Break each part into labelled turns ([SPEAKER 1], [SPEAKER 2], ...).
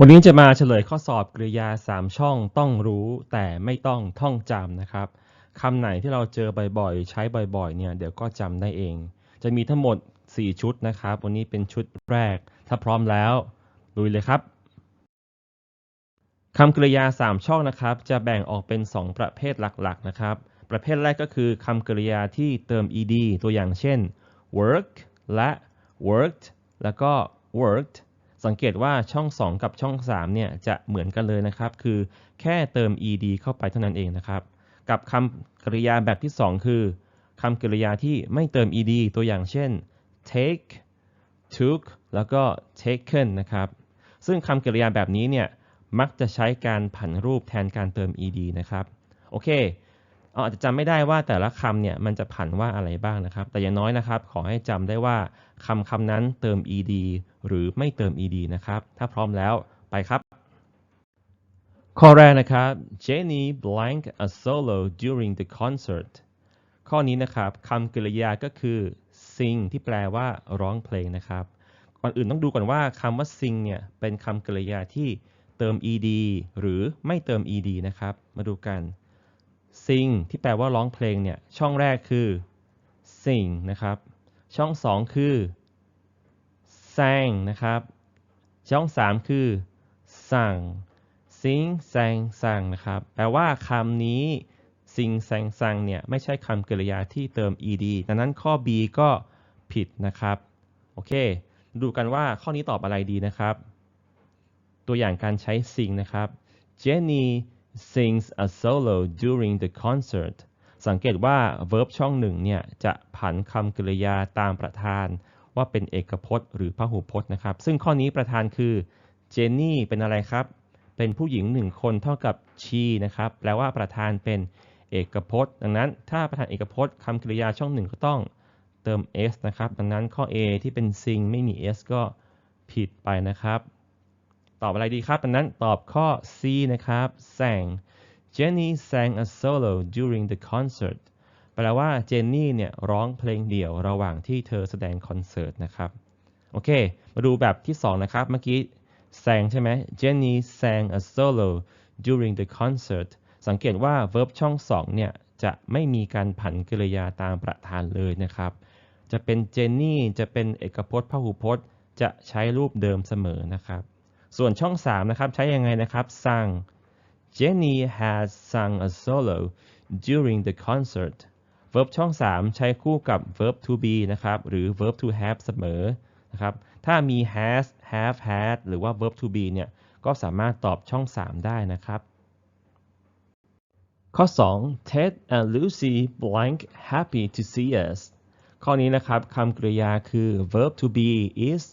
[SPEAKER 1] วันนี้จะมาเฉลยข้อสอบกริยา 3 ช่องต้องรู้แต่ไม่ต้องท่องจำนะครับคำไหนที่เราเจอบ่อยๆ ใช้บ่อยๆ เนี่ยเดี๋ยวก็จำได้เอง จะมีทั้งหมด 4 ชุดนะครับ วันนี้เป็นชุดแรก ถ้าพร้อมแล้วลุยเลยครับคำกริยา 3 ช่องนะครับ จะแบ่งออกเป็น 2 ประเภทหลักๆ นะครับ ประเภทแรกก็คือคำกริยาที่เติม ed ตัวอย่างเช่น work และ worked แล้วก็ worked สังเกตว่าช่อง 2 กับช่อง3เนี่ยจะเหมือนกันเลยนะครับ คือแค่เติม ed เข้าไปเท่านั้นเองนะครับ กับคำกริยาแบบที่ 2 คือคำกริยาที่ไม่เติม ed ตัวอย่างเช่น take took แล้วก็ taken นะครับ ซึ่งคำกริยาแบบนี้เนี่ยมักจะใช้การผันรูปแทนการเติม ed นะครับ โอเค อาจจะจำไม่ได้ว่าแต่ละคำเนี่ยมันจะผันว่าอะไรบ้างนะครับ แต่อย่างน้อยนะครับ ขอให้จำได้ว่าคำคำนั้นเติม ed หรือไม่เติม ed นะครับ ถ้าพร้อมแล้วไปครับ ข้อแรกนะครับ Jenny blank a solo during the concert ข้อนี้นะครับคำกริยาก็คือ sing ที่แปลว่าร้องเพลงนะครับ ก่อนอื่นต้องดูก่อนว่าคำว่า sing เนี่ยเป็นคำกริยาที่เติม ed หรือไม่เติม ed นะครับ มาดูกัน sing ที่แปลว่าร้องเพลงเนี่ย ช่องแรกคือ sing นะครับ ช่อง2คือ sang นะครับ ช่อง3คือ sang sing sang sang นะครับ แปลว่าคำนี้ sing sang sang เนี่ย ไม่ใช่คำกริยาที่เติม ed ดังนั้นข้อ b ก็ผิดนะครับ โอเค ดูกันว่าข้อนี้ตอบอะไรดีนะครับ ตัวอย่างการใช้ sing นะครับ Jenny sings a solo during the concert สังเกตว่า verb ช่องหนึ่งเนี่ยจะผันคำกริยาตามประธานว่าเป็นเอกพจน์ หรือพหูพจน์นะครับ ซึ่งข้อนี้ประธานคือ Jenny เป็นอะไรครับ เป็นผู้หญิงหนึ่งคนเท่ากับ she นะครับ แปลว่าประธานเป็นเอกพจน์ ดังนั้นถ้าประธานเอกพจน์คำกริยาช่องหนึ่งก็ต้องเติม s นะครับ ดังนั้นข้อ a ที่เป็น sing ไม่มี s ก็ผิดไปนะครับ ตอบอะไรดีครับดังนั้นตอบข้อ C นะครับ sang Jenny sang a solo during the concert แปลว่าเจนนี่เนี่ยร้องเพลงเดี่ยวระหว่างที่เธอแสดงคอนเสิร์ตนะครับ โอเค มาดูแบบที่ 2 นะครับ เมื่อกี้ sang ใช่ไหม Jenny sang a solo during the concert สังเกตว่า verb ช่อง 2 เนี่ย จะไม่มีการผันกริยาตามประธานเลยนะครับ จะเป็นเจนนี่จะเป็นเอกพจน์พหูพจน์ จะใช้รูปเดิมเสมอนะครับ ส่วนช่อง 3 นะครับ ใช้ยังไงนะครับ sang Jenny has sung a solo during the concert verb ช่อง 3 ใช้คู่กับ verb to be นะครับ หรือ verb to have เสมอนะครับ ถ้ามี has have had หรือว่า verb to be เนี่ย ก็สามารถตอบช่อง 3 ได้นะครับ ข้อ 2 Ted and Lucy blank happy to see us ข้อนี้นะครับคำกริยาคือ verb to be is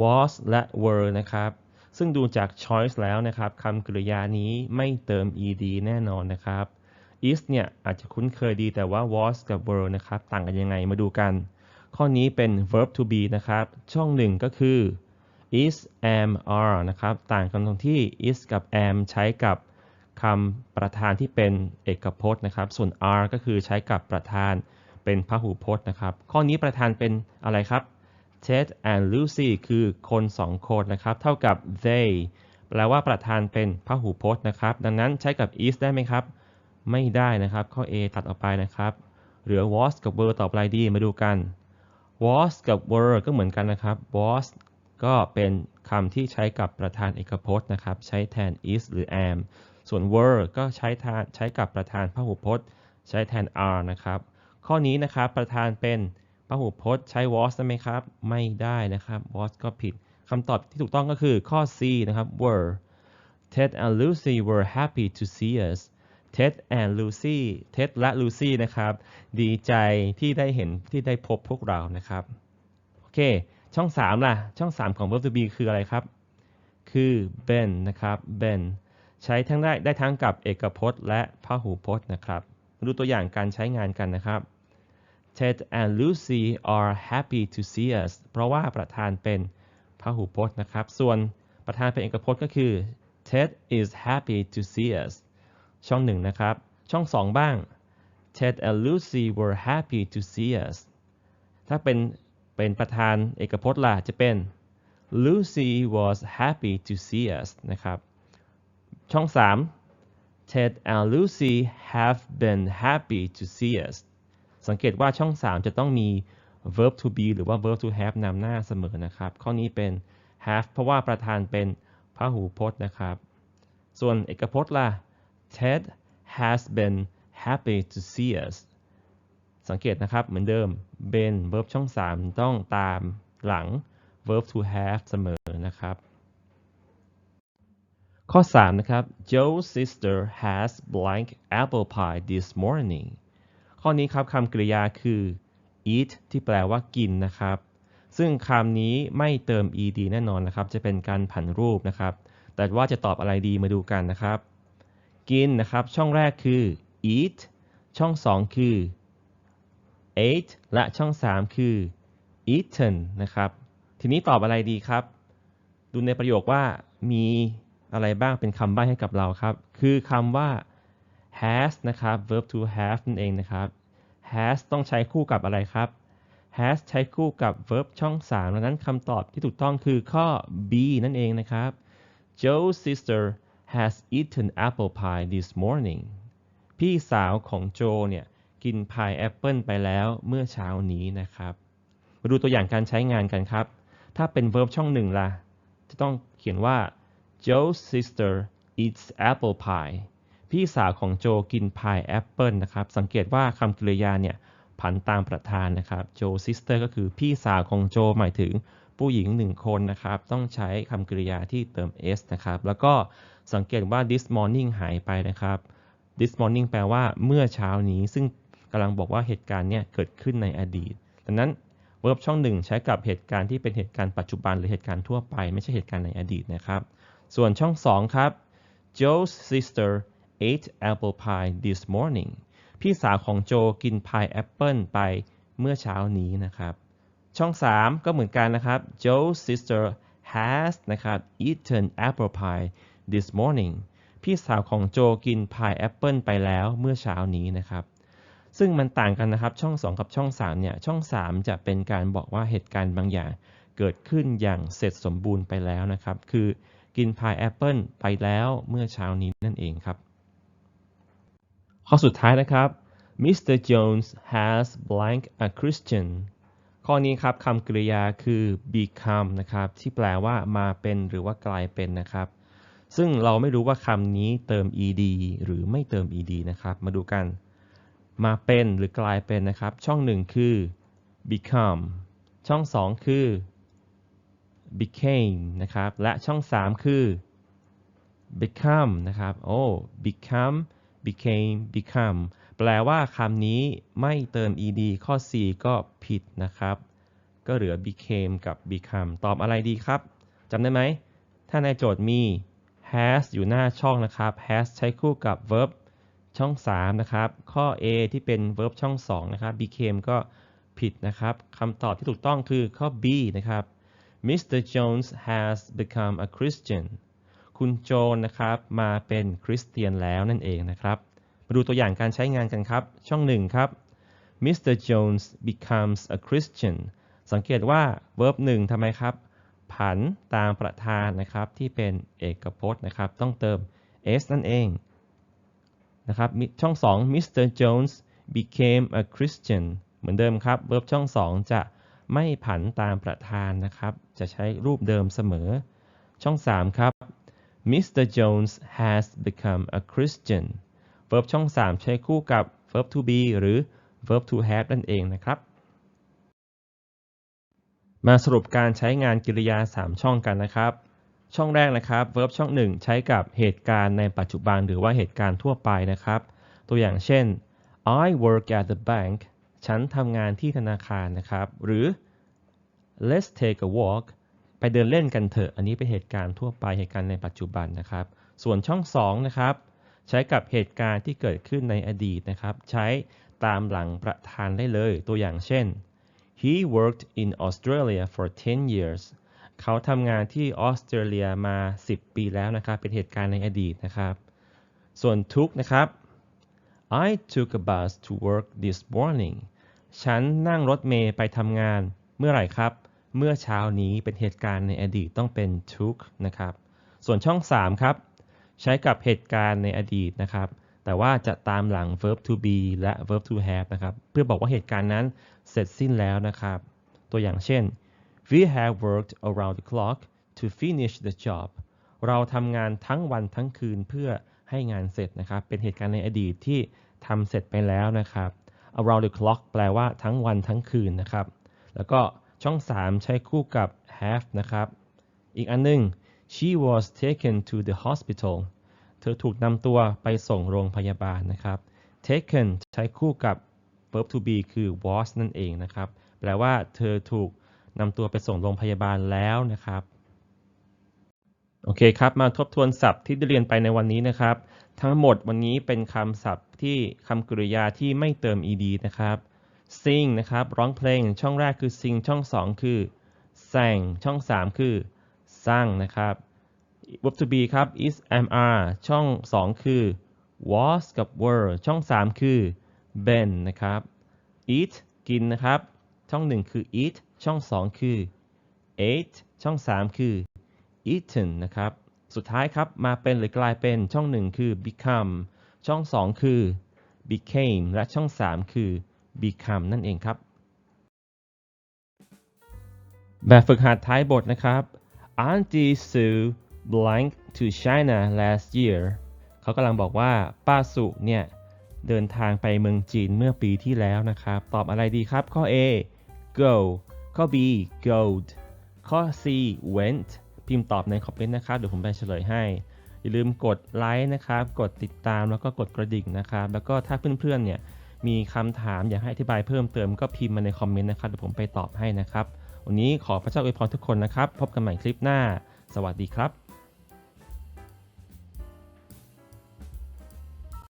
[SPEAKER 1] was และ were นะครับ ซึ่งดูจาก choice แล้วนะครับคำกริยานี้ไม่เติม ed แน่นอนนะครับ is เนี่ยอาจจะคุ้นเคยดีแต่ว่า was กับ were นะครับต่างกันยังไงมาดูกัน ข้อนี้เป็น verb to be นะครับ ช่องหนึ่งก็คือ is am are นะครับต่างกันตรงที่ is กับ am ใช้กับคำประธานที่เป็นเอกพจน์นะครับ ส่วน are ก็คือใช้กับประธานเป็นพหูพจน์นะครับ ข้อนี้ประธานเป็นอะไรครับ Ted and Lucy คือคนสองคนนะครับ เท่ากับ they แปลว่าประธานเป็นพหูพจน์นะครับ ดังนั้นใช้กับ is ได้ไหมครับ ไม่ได้นะครับ ข้อ A ตัดออกไปนะครับ เหลือ was กับ were ตอบอไรดี มาดูกัน was กับ were ก็เหมือนกันนะครับ was ก็เป็นคำที่ใช้กับประธานเอกพจน์นะครับ ใช้แทน is หรือ am ส่วน were ก็ใช้ทานใช้กับประธานพหูพจน์ ใช้แทน are นะครับ ข้อนี้นะครับประธานเป็น พหูพจน์ใช้ was ได้ไหมครับ ไม่ได้นะครับ was ก็ผิดคำตอบที่ถูกต้องก็คือข้อ C นะครับ were Ted and Lucy were happy to see us Ted and Lucy Ted และ Lucy นะครับ ดีใจที่ได้เห็นที่ได้พบพวกเรานะครับ โอเค ช่อง 3 ล่ะ ช่อง 3 ของ verb to be คืออะไรครับ คือ been นะครับ been ใช้ทั้งได้ได้ทั้งกับเอกพจน์ และพหูพจน์นะครับ ดูตัวอย่างการใช้งานกันนะครับ Ted and Lucy are happy to see us เพราะว่าประธานเป็นพหูพจน์นะครับ ส่วนประธานเป็นเอกพจน์ก็คือ Ted is happy to see us ช่องหนึ่งนะครับ ช่องสองบ้าง Ted and Lucy were happy to see us ถ้าเป็นเป็นประธานเอกพจน์ล่ะจะเป็น Lucy was happy to see us นะครับ ช่อง 3 Ted and Lucy have been happy to see us สังเกตว่าช่อง 3 จะต้องมี verb to be หรือว่า verb to have นำหน้าเสมอนะครับ ข้อนี้เป็น have เพราะว่าประธานเป็นพหูพจน์นะครับ ส่วนเอกพจน์ล่ะ Ted has been happy to see us สังเกตนะครับเหมือนเดิม been verb ช่อง 3 ต้องตามหลัง verb to have เสมอนะครับ ข้อ 3 นะครับ Joe's sister has blank apple pie this morning ข้อนี้ครับคำกริยาคือ eat ที่แปลว่ากินนะครับ ซึ่งคำนี้ไม่เติม ed แน่นอนนะครับ จะเป็นการผันรูปนะครับ แต่ว่าจะตอบอะไรดีมาดูกันนะครับ กินนะครับ ช่องแรกคือ eat ช่อง2คือ ate และช่อง3คือ eaten นะครับ ทีนี้ตอบอะไรดีครับ ดูในประโยคว่ามีอะไรบ้างเป็นคำใบ้ให้กับเราครับ คือคำว่า has นะครับ verb to have นั่นเองนะครับ has ต้องใช้คู่กับอะไรครับ has ใช้คู่กับ verb ช่อง 3 ดังนั้นคำตอบที่ถูกต้องคือข้อ B นั่นเองนะครับ Joe's sister has eaten apple pie this morning พี่สาวของโจเนี่ยกินพายแอปเปิลไปแล้วเมื่อเช้านี้นะครับ มาดูตัวอย่างการใช้งานกันครับ ถ้าเป็น verb ช่องหนึ่งล่ะ จะต้องเขียนว่า Joe's sister eats apple pie พี่สาวของโจกินพายแอปเปิลนะครับ สังเกตว่าคำกริยาเนี่ยผันตามประธานนะครับ Joe sister ก็คือพี่สาวของโจหมายถึงผู้หญิงหนึ่งคนนะครับ ต้องใช้คำกริยาที่เติม s นะครับ แล้วก็สังเกตว่า this morning หายไปนะครับ this morning แปลว่าเมื่อเช้านี้ ซึ่งกำลังบอกว่าเหตุการณ์เนี่ยเกิดขึ้นในอดีต ดังนั้น verb ช่องหนึ่งใช้กับเหตุการณ์ที่เป็นเหตุการณ์ปัจจุบันหรือเหตุการณ์ทั่วไป ไม่ใช่เหตุการณ์ในอดีตนะครับ ส่วนช่อง 2 ครับ Joe's sister ate apple pie this morning พี่สาวของโจกินพายแอปเปิลไปเมื่อเช้านี้นะครับ ช่อง 3 ก็เหมือนกันนะครับ Joe's sister has นะครับ eaten apple pie this morning พี่สาวของโจกินพายแอปเปิลไปแล้วเมื่อเช้านี้นะครับซึ่งมันต่างกันนะครับช่อง 2 กับช่อง 3 เนี่ย ช่อง 3 จะเป็นการบอกว่าเหตุการณ์บางอย่าง เกิดขึ้นอย่างเสร็จสมบูรณ์ไปแล้วนะครับ คือกินพายแอปเปิลไปแล้วเมื่อเช้านี้นั่นเองครับ ข้อสุดท้ายนะครับ Mr. Jones has blank a Christian ข้อนี้ครับคำกริยาคือ become นะครับ ที่แปลว่ามาเป็นหรือว่ากลายเป็นนะครับ ซึ่งเราไม่รู้ว่าคำนี้เติม ed หรือไม่เติม ed นะครับ มาดูกัน มาเป็นหรือกลายเป็นนะครับ ช่องหนึ่งคือ become ช่องสองคือ became นะครับ และช่อง3คือ become นะครับ โอ้ become became become แปลว่าคำนี้ไม่เติม ed ข้อ4ก็ผิดนะครับ ก็เหลือ became กับ become ตอบอะไรดีครับจำได้ไหม ถ้าในโจทย์มี has อยู่หน้าช่องนะครับ has ใช้คู่กับ verb ช่อง 3 นะครับ ข้อ A ที่เป็น verb ช่อง 2 นะครับ became ก็ผิดนะครับคำตอบที่ถูกต้องคือข้อ B นะครับ Mr. Jones has become a Christian คุณโจนนะครับมาเป็นคริสเตียนแล้วนั่นเองนะครับ มาดูตัวอย่างการใช้งานกันครับ ช่องหนึ่งครับ Mr. Jones becomes a Christian สังเกตว่า verb หนึ่งทำไมครับ ผันตามประธานนะครับที่เป็นเอกพจน์นะครับ ต้องเติม s นั่นเองนะครับช่อง2 Mr. Jones became a Christian เหมือนเดิมครับ verb ช่อง2จะไม่ผันตามประธานนะครับ จะใช้รูปเดิมเสมอ ช่อง 3 ครับ Mr. Jones has become a Christian verb ช่อง 3 ใช้คู่กับ verb to be หรือ verb to have นั่นเองนะครับ มาสรุปการใช้งานกริยา 3 ช่องกันนะครับ ช่องแรกนะครับ verb ช่อง 1 ใช้กับเหตุการณ์ในปัจจุบันหรือว่าเหตุการณ์ทั่วไปนะครับ ตัวอย่างเช่น I work at the bank ฉันทำงานที่ธนาคารนะครับ หรือ let's take a walk ไปเดินเล่นกันเถอะ อันนี้เป็นเหตุการณ์ทั่วไปเหตุการณ์ในปัจจุบันนะครับ ส่วนช่อง2นะครับใช้กับเหตุการณ์ที่เกิดขึ้นในอดีตนะครับ ใช้ตามหลังประธานได้เลย ตัวอย่างเช่น he worked in Australia for 10 years เขาทำงานที่ออสเตรเลียมา 10 ปีแล้วนะครับ เป็นเหตุการณ์ในอดีตนะครับ ส่วนทุกนะครับ I took a bus to work this morning ฉันนั่งรถเมย์ไปทำงานเมื่อไหร่ครับ เมื่อเช้านี้เป็นเหตุการณ์ในอดีตต้องเป็น took นะครับ ส่วนช่อง 3 ครับ ใช้กับเหตุการณ์ในอดีตนะครับ แต่ว่าจะตามหลัง verb to be และ verb to have นะครับ เพื่อบอกว่าเหตุการณ์นั้นเสร็จสิ้นแล้วนะครับ ตัวอย่างเช่น we have worked around the clock to finish the job เราทำงานทั้งวันทั้งคืนเพื่อให้งานเสร็จนะครับ เป็นเหตุการณ์ในอดีตที่ทำเสร็จไปแล้วนะครับ around the clock แปลว่าทั้งวันทั้งคืนนะครับ แล้วก็ ช่อง 3 ใช้คู่กับ have นะครับ อีกอันหนึง she was taken to the hospital เธอถูกนำตัวไปส่งโรงพยาบาลนะครับ taken ใช้คู่กับ verb to be คือ was นั่นเองนะครับ แปลว่าเธอถูกนำตัวไปส่งโรงพยาบาลแล้วนะครับ โอเคครับ มาทบทวนศัพท์ที่ได้เรียนไปในวันนี้นะครับ ทั้งหมดวันนี้เป็นคำศัพท์ที่คำกริยาที่ไม่เติม ed นะครับ sing นะครับร้องเพลงช่องแรกคือ sing ช่อง2คือ sang ช่อง3คือ sang นะครับ verb to be ครับ is am are ช่อง2คือ was กับ were ช่อง3คือ been นะครับ eat กินนะครับ ช่อง1คือ eat ช่อง2คือ ate ช่อง3คือ eaten นะครับ สุดท้ายครับ มาเป็นหรือกลายเป็นช่อง1คือ become ช่อง2คือ became และช่อง3คือ become นั่นเองครับ แบบฝึกหัดท้ายบทนะครับ Auntie Sue blank to China last year เขากำลังบอกว่าป้าสุเนี่ย เดินทางไปเมืองจีนเมื่อปีที่แล้วนะครับ ตอบอะไรดีครับข้อ A go ข้อ B gold ข้อ C went พิมพ์ตอบในคอมเมนต์นะครับ เดี๋ยวผมไปเฉลยให้ อย่าลืมกดไลค์นะครับ กดติดตามแล้วก็กดกระดิ่งนะครับ แล้วก็ถ้าเพื่อนๆเนี่ย มีคำถามอยากให้อธิบายเพิ่มเติมก็พิมพ์มาในคอมเมนต์นะครับเดี๋ยวผมไปตอบให้นะครับ วันนี้ขอพระเจ้าอวยพรทุกคนนะครับ พบกันใหม่คลิปหน้า สวัสดีครับ